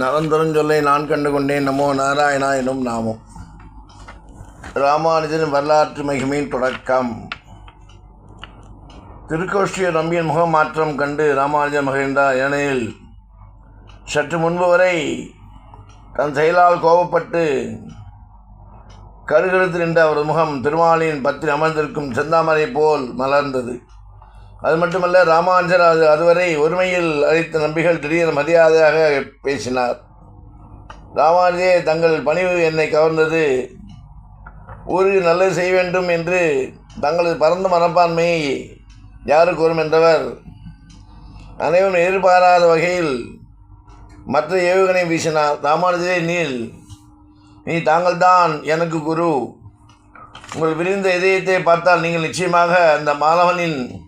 நலந்தருஞ்சொல்லை நான் கண்டு கொண்டேன் நமோ நாராயணா எனும் நாமம் ராமானுஜன் வரலாற்று மகிமையின் தொடக்கம். திருக்கோஷ்டிய நம்பியின் முகமாற்றம் கண்டு ராமானுஜன் மகிழ்ந்தார். ஏனெனில் சற்று முன்பு வரை தன் செயலால் கோபப்பட்டு கருகருத்து நின்ற அவரது முகம் திருமாலின் பத்தில் அமர்ந்திருக்கும் செந்தாமரை போல் மலர்ந்தது. அது மட்டுமல்ல ராமானுஜர் அது அதுவரை ஒருமையில் அழைத்த நம்பிகள் திடீர் மரியாதையாக பேசினார். ராமானுஜே தங்கள் பணிவு என்னை கவர்ந்தது. ஊருக்கு நல்லது செய்ய வேண்டும் என்று தங்களது பரந்த மனப்பான்மையை யாரு கூறும் என்றவர். அனைவரும் எதிர்பாராத வகையில் மற்ற ஏவுகணை வீசினார். ராமானுஜரே நீல் நீ தாங்கள்தான் எனக்கு குரு. உங்கள் விரிந்த இதயத்தை பார்த்தால் நீங்கள் நிச்சயமாக அந்த மாணவனின்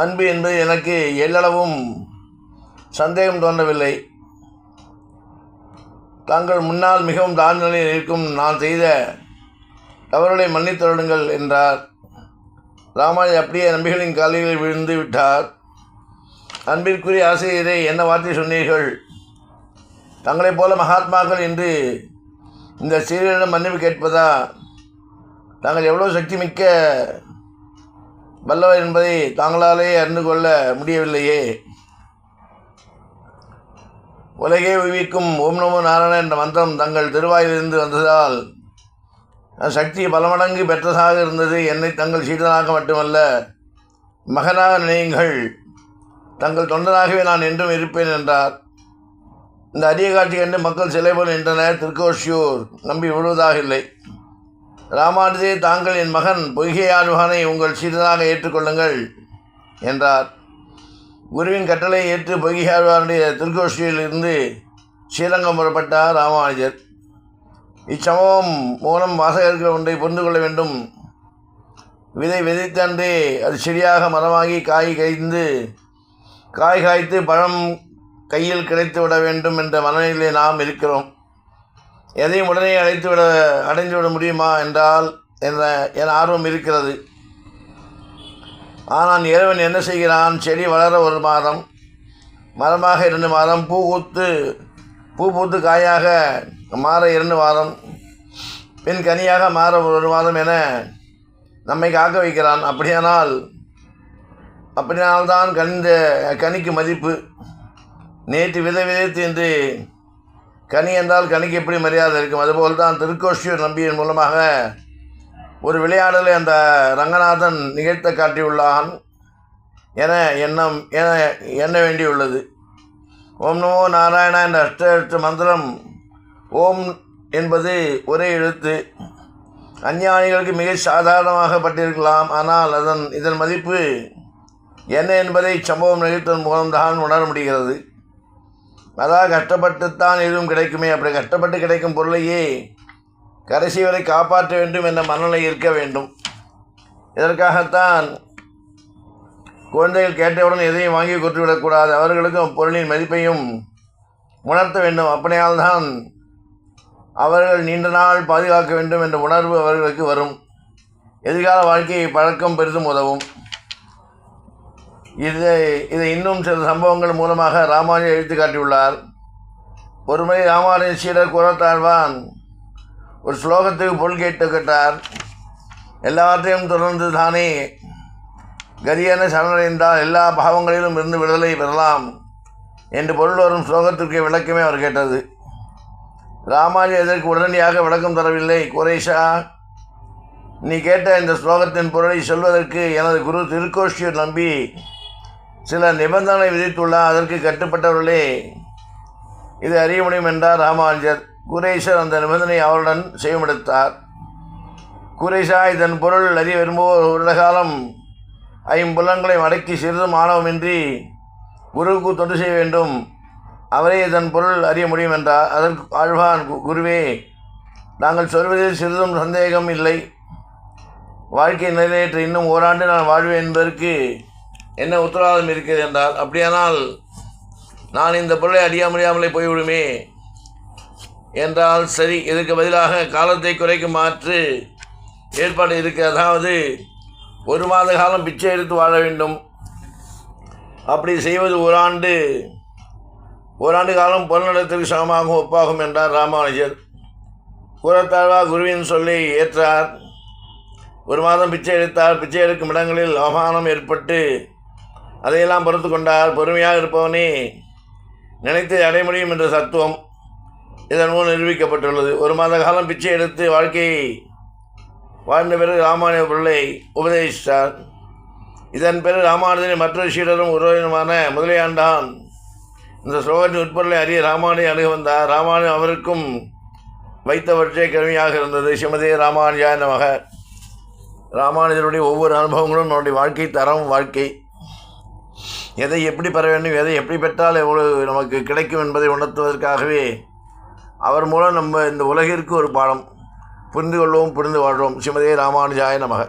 அன்பு என்பது எனக்கு எல்லளவும் சந்தேகம் தோன்றவில்லை. தாங்கள் முன்னால் மிகவும் தாழ்ந்த நிலையில் இருக்கும் நான் செய்த தவறுகளை மன்னித்தருடுங்கள் என்றார். ராமாஜி அப்படியே நம்பிகளின் காலையில் விழுந்து விட்டார். அன்பிற்குரிய ஆசிரியரை என்ன வார்த்தை சொன்னீர்கள்? தங்களைப் போல மகாத்மாக்கள் என்று இந்த சீரியரிடம் மன்னிப்பு கேட்பதா? தாங்கள் எவ்வளோ சக்தி மிக்க வல்லவர் என்பதை தாங்களாலே அறிந்து கொள்ள முடியவில்லையே. உலகே உய்விக்கும் ஓம் நமோ நாராயண என்ற மந்திரம் தங்கள் திருவாயிலிருந்து வந்ததால் சக்தி பல மடங்கு பெற்றதாக இருந்தது. என்னை தங்கள் சீடனாக மட்டுமல்ல மகனாக நினையுங்கள். தங்கள் தொண்டனாகவே நான் என்றும் இருப்பேன் என்றார். இந்த அரிய காட்சி கண்டு மக்கள் சிலை போல் நின்றனர். திருக்கோஷியூர் நம்பி விழுவதாக இல்லை. ராமானுஜே தாங்கள் என் மகன் பொய்கையாழ்வானை உங்கள் சீடனாக ஏற்றுக்கொள்ளுங்கள் என்றார். குருவின் கட்டளை ஏற்று பொய்கையாழ்வானுடைய திருக்கோஷ்டியிலிருந்து ஸ்ரீரங்கம் புறப்பட்டார் ராமானுஜர். இச்சம்பவம் மூலம் வாசகர்கள் ஒன்றை புரிந்து கொள்ள வேண்டும். விதை விதைத்தன்றே அது செடியாக மரமாகி காய் கைந்து காய் காய்த்து பழம் கையில் கிடைத்து விட வேண்டும் என்ற மனநிலையில் நாம் இருக்கிறோம். எதையும் உடனே அழைத்து விட அடைந்து விட முடியுமா என்றால் என்ற என் ஆர்வம் இருக்கிறது. ஆனால் இறைவன் என்ன செய்கிறான்? செடி வளர ஒரு மாதம் மரமாக இரண்டு மாதம் பூ பூத்து பூ பூத்து காயாக மாற இரண்டு மாதம் பின் கனியாக மாற ஒரு மாதம் என நம்மை காக்க வைக்கிறான். அப்படியானால் அப்படியானால்தான் கனிந்த கனிக்கு மதிப்பு. நேற்று விதை விதைத்து என்று கனி என்றால் கனிக்கு எப்படி மரியாதை இருக்கும்? அதுபோல் தான் திருக்கோஷியூர் நம்பியின் மூலமாக ஒரு விளையாடலை அந்த ரங்கநாதன் நிகழ்த்த காட்டியுள்ளான் என எண்ணம் என எண்ண வேண்டியுள்ளது. ஓம் நமோ நாராயணா என்ற அஷ்ட எழுத்து மந்திரம் ஓம் என்பது ஒரே எழுத்து. அஞ்ஞானிகளுக்கு மிக சாதாரணமாகப்பட்டிருக்கலாம் ஆனால் அதன் இதன் மதிப்பு என்ன என்பதை சம்பவம் நிகழ்த்ததன் மூலம்தான் உணர முடிகிறது. அதான் கஷ்டப்பட்டுத்தான் எதுவும் கிடைக்குமே அப்படி கஷ்டப்பட்டு கிடைக்கும் பொருளையே கடைசி வரை காப்பாற்ற வேண்டும் என்ற மனநிலை இருக்க வேண்டும். இதற்காகத்தான் குழந்தைகள் கேட்டவுடன் எதையும் வாங்கி கொடுத்துவிடக்கூடாது அவர்களுக்கும் பொருளின் மதிப்பையும் உணர்த்த வேண்டும். அப்படியால்தான் அவர்கள் நீண்ட நாள் பாதுகாக்க வேண்டும் என்ற உணர்வு அவர்களுக்கு வரும். எதிர்கால வாழ்க்கையை பழக்கம் பெரிதும் உதவும். இதை இதை இன்னும் சில சம்பவங்கள் மூலமாக ராமானுஜர் எழுத்து காட்டியுள்ளார். ஒருமுறை ராமானுஜர் சீடர் குரத்தாழ்வான் ஒரு ஸ்லோகத்துக்கு பொருள் கேட்டு கேட்டார். எல்லாவற்றையும் தொடர்ந்து தானே கதியான சரணடைந்தால் எல்லா பாவங்களிலும் இருந்து விடுதலை பெறலாம் என்று பொருள் வரும் ஸ்லோகத்திற்கு விளக்கமே அவர் கேட்டது. ராமானுஜர் இதற்கு உடனடியாக விளக்கம் தரவில்லை. குரேஷா நீ கேட்ட இந்த ஸ்லோகத்தின் பொருளை சொல்வதற்கு எனது குரு திருக்கோஷ்டியூர் நம்பி சில நிபந்தனை விதித்துள்ளார் அதற்கு கட்டுப்பட்டவர்களே இது அறிய முடியும் என்றார் ராமானுஜர். குரேஷர் அந்த நிபந்தனை அவருடன் செய்யமெடுத்தார். குரேஷா இதன் பொருள் அறிய விரும்புவோர் ஒரு காலம் ஐம்புலன்களை அடக்கி சிறிதும் ஆணவமின்றி குருவுக்கு தொண்டு செய்ய வேண்டும். அவரே இதன் பொருள் அறிய முடியும் என்றார். அதற்கு ஆழ்வான் குருவே நாங்கள் சொல்வதில் சிறிதும் சந்தேகம் இல்லை. வாழ்க்கை நிறைவேற்ற இன்னும் ஓராண்டு நான் வாழ்வேன் என்பதற்கு என்ன உத்தரவாதம் இருக்கிறது என்றால் அப்படியானால் நான் இந்த பொருளை அறிய முடியாமலே போய்விடுமே என்றால் சரி இதற்கு பதிலாக காலத்தை குறைக்கும் மாற்று ஏற்பாடு இருக்கு. அதாவது ஒரு மாத காலம் பிச்சை எடுத்து வாழ வேண்டும். அப்படி செய்வது ஓராண்டு ஓராண்டு காலம் பொருளிடத்திற்கு சமமாகவும் ஒப்பாகும் என்றார் ராமானுஜர். கூறத்தாழ்வா குருவின் சொல்லி ஏற்றார். ஒரு மாதம் பிச்சை எடுத்தார் பிச்சை எடுக்கும் இடங்களில் அவமானம் ஏற்பட்டு அதையெல்லாம் பொறுத்து கொண்டால் பொறுமையாக இருப்பவனே நினைத்து அடைய முடியும் என்ற தத்துவம் இதன் மூலம் நிரூபிக்கப்பட்டுள்ளது. ஒரு மாத காலம் பிச்சை எடுத்து வாழ்க்கையை வாழ்ந்த பிறகு ராமானுஜ பிள்ளை உபதேசித்தார். இதன் பிறகு ராமானுஜனின் மற்றொரு சீடரும் உறவினருமான முதலியாண்டான் இந்த ஸ்லோகத்தின் உட்பொருளை அறிய ராமானுஜன் அணுக வந்தார். ராமானுஜன் அவருக்கும் வைத்தவற்றே கருமையாக இருந்தது. ஸ்ரீமதே ராமானுஜா நமக. ராமானுஜனுடைய ஒவ்வொரு அனுபவங்களும் நம்முடைய வாழ்க்கை தரம் வாழ்க்கை எதை எப்படி பெற வேண்டும் எதை எப்படி பெற்றால் எவ்வளவு நமக்கு கிடைக்கும் என்பதை உணர்த்துவதற்காகவே அவர் மூலம் நம்ம இந்த உலகிற்கு ஒரு பாடம் புரிந்து கொள்வோம் புரிந்து வாழ்வோம். ஸ்ரீமதே ராமானுஜாய நமக.